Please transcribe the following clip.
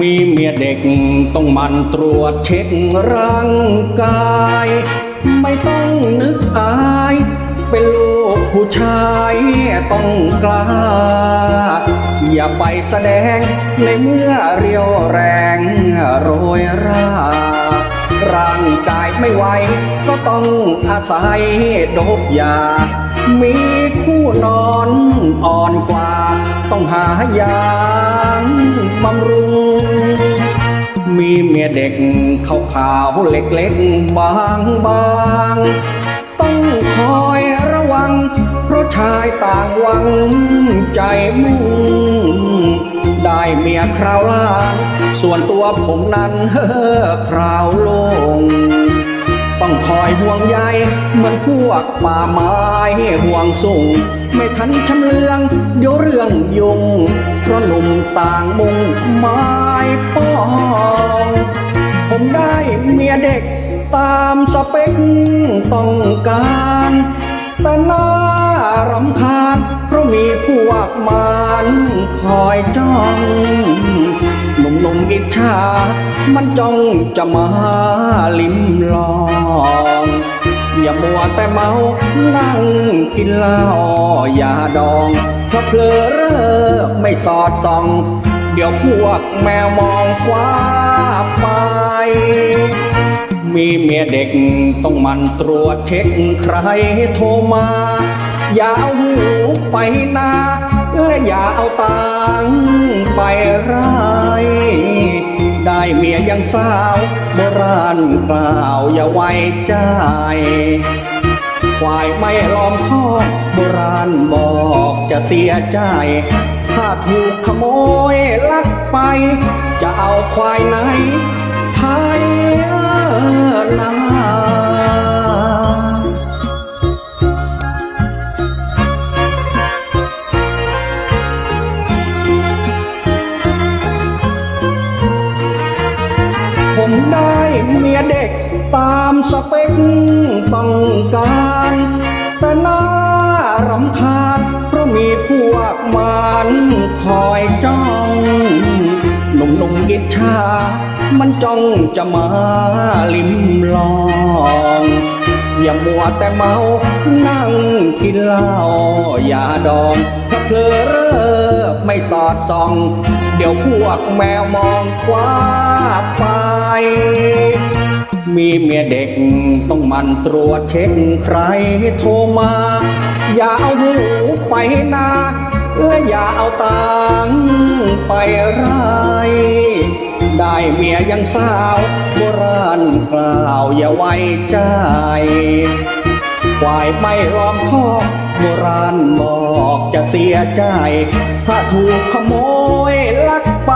มีเมียเด็กต้องมันตรวจเช็คร่างกาย ไม่ต้องนึกอาย เป็นลูกผู้ชายต้องกล้า อย่าไปแสดงในเมื่อเรียวแรงโรยราร่างกายไม่ไหวก็ต้องอาศัยโดบยา มีคู่นอนอ่อนกว่า ต้องหายา บำรุง มีเมียเด็กขาวขาวเล็กๆบางบางๆต้องคอยระวัง เพราะชายต่างวังใจมุ่ง ได้เมียคราวล่างส่วนตัวผมนั้นเฮ้อคราวลงต้องคอยห่วงใยเหมือนพวกป่าไม้ห่วงสูง ไม่ทันชำเลืองเดี๋ยวเรื่องยุง หนุ่มต่างมุงไม้ป้อง ผมได้เมียเด็กตามสเปคต้องการแต่น่ารำคาญเพราะมีพวกมารคอยจ้อง หนุ่มๆอิจฉามันจ้องจะมาลิ้มลอง อย่ามัวแต่เมา นั่งกินเหล้าอย่าดองเพราะเพลอเรอไม่สอดส่อง เดี๋ยวพวกแมวมองคว้าไป มีเมียเด็กต้องมันตรวจเช็คใครโทรมา อย่าเอาหูไปนาและอย่าเอาตังไปไร เมียยังสาว โบราณกล่าวอย่าไว้ใจควายไม่ล้อมคอกโบราณบอกจะเสียใจ ถ้าถูกขโมยลักไป จะเอาควายไหน เมียเด็กตามสเปคต้องการ แต่น่ารำคาญเพราะมีพวกมันคอยจ้องหนุ่มๆกิจชา มันจ้องจะมาลิ้มลอง อย่ามัวแต่เมา นั่งกินเหล้าอย่าดองถ้าเพลอเรอไม่สอดส่อง เดี๋ยวพวกแมวมองคว้าไป มีเมียเด็กต้องมันตรวจเช็คใครโทรมา อย่าเอาหูไปนาและอย่าเอาตังไป ได้เมียยังสาวโบราณกล่าวอย่าไว้ใจควายไม่ล้อมคอกโบราณบอกจะเสียใจ ถ้าถูกขโมยลักไป